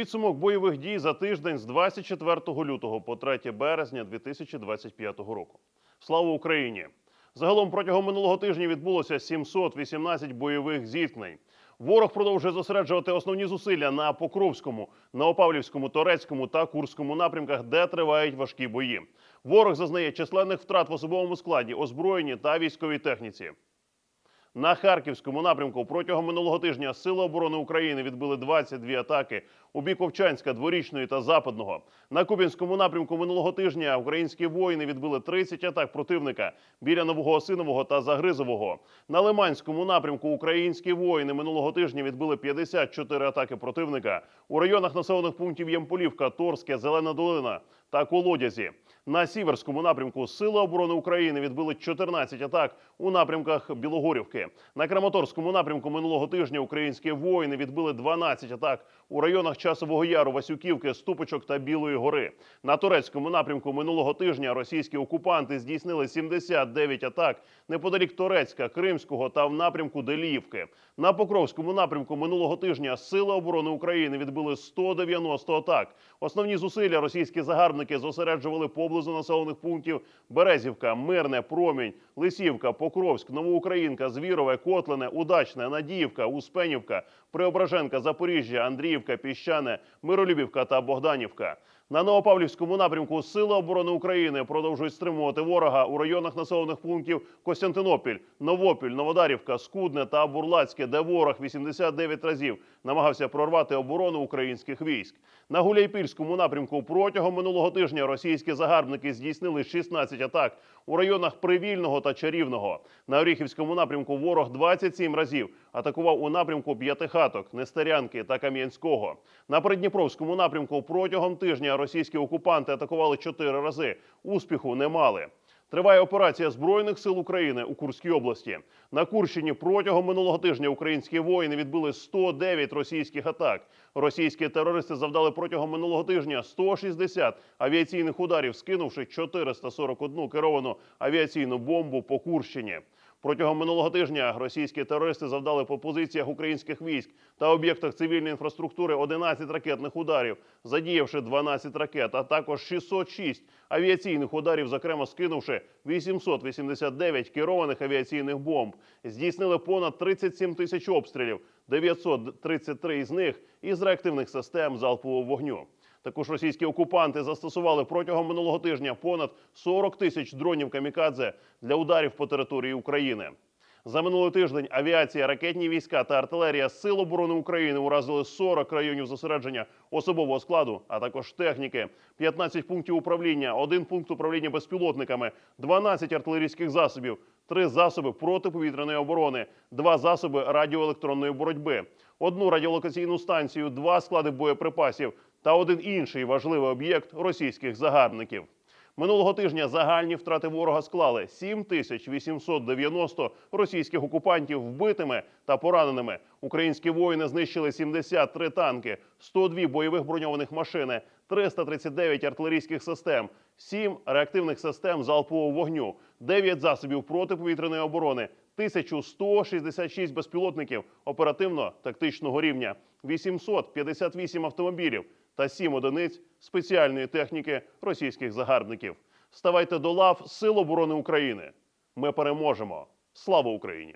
Підсумок бойових дій за тиждень з 24 лютого по 3 березня 2025 року. Слава Україні! Загалом протягом минулого тижня відбулося 718 бойових зіткнень. Ворог продовжує зосереджувати основні зусилля на Покровському, Новопавлівському, Торецькому та Курському напрямках, де тривають важкі бої. Ворог зазнає численних втрат в особовому складі, озброєнні та військовій техніці. На Харківському напрямку протягом минулого тижня Сили оборони України відбили 22 атаки у бік Овчанська, Дворічної та Западного. На Кубінському напрямку минулого тижня українські воїни відбили 30 атак противника біля Нового Осинового та Загризового. На Лиманському напрямку українські воїни минулого тижня відбили 54 атаки противника у районах населених пунктів Ємполівка, Торське, Зелена Долина та Колодязі. На сіверському напрямку Сили оборони України відбили 14 атак у напрямках Білогорівки. На Краматорському напрямку минулого тижня українські воїни відбили 12 атак у районах Часового Яру, Васюківки, Ступочок та Білої Гори. На турецькому напрямку минулого тижня російські окупанти здійснили 79 атак неподалік Торецька, Кримського та в напрямку Деліївки. На Покровському напрямку минулого тижня Сили оборони України відбили 190 атак. Основні зусилля російські загарбники зосереджували поблизу населених пунктів Березівка, Мирне, Промінь, Лисівка, Покровськ, Новоукраїнка, Звірове, Котлине, Удачне, Надіївка, Успенівка, Преображенка, Запоріжжя, Андріївка, Піщане, Миролюбівка та Богданівка. На Новопавлівському напрямку Сили оборони України продовжують стримувати ворога у районах населених пунктів Костянтинопіль, Новопіль, Новодарівка, Скудне та Бурлацьке, де ворог 89 разів намагався прорвати оборону українських військ. На Гуляйпільському напрямку протягом минулого тижня російські загарбники здійснили 16 атак у районах Привільного та Чарівного. На Оріхівському напрямку ворог 27 разів атакував у напрямку П'ятихаток, Нестерянки та Кам'янського. На Придніпровському напрямку протягом тижня російські окупанти атакували 4 рази. Успіху не мали. Триває операція збройних сил України у Курській області. На Курщині протягом минулого тижня українські воїни відбили 109 російських атак. Російські терористи завдали протягом минулого тижня 160 авіаційних ударів, скинувши 441 керовану авіаційну бомбу по Курщині. Протягом минулого тижня російські терористи завдали по позиціях українських військ та об'єктах цивільної інфраструктури 11 ракетних ударів, задіявши 12 ракет, а також 606 авіаційних ударів, зокрема скинувши 889 керованих авіаційних бомб. Здійснили понад 37 тисяч обстрілів, 933 із них із реактивних систем залпового вогню. Також російські окупанти застосували протягом минулого тижня понад 40 тисяч дронів камікадзе для ударів по території України. За минулий тиждень авіація, ракетні війська та артилерія Сил оборони України уразили 40 районів зосередження особового складу, а також техніки, 15 пунктів управління, один пункт управління безпілотниками, 12 артилерійських засобів, три засоби протиповітряної оборони, два засоби радіоелектронної боротьби, одну радіолокаційну станцію, два склади боєприпасів та один інший важливий об'єкт російських загарбників. Минулого тижня загальні втрати ворога склали 7890 російських окупантів вбитими та пораненими. Українські воїни знищили 73 танки, 102 бойових броньованих машини, 339 артилерійських систем, 7 реактивних систем залпового вогню, 9 засобів протиповітряної оборони, 1166 безпілотників оперативно-тактичного рівня, 858 автомобілів та 7 одиниць спеціальної техніки російських загарбників. Ставайте до лав Сил оборони України. Ми переможемо. Слава Україні!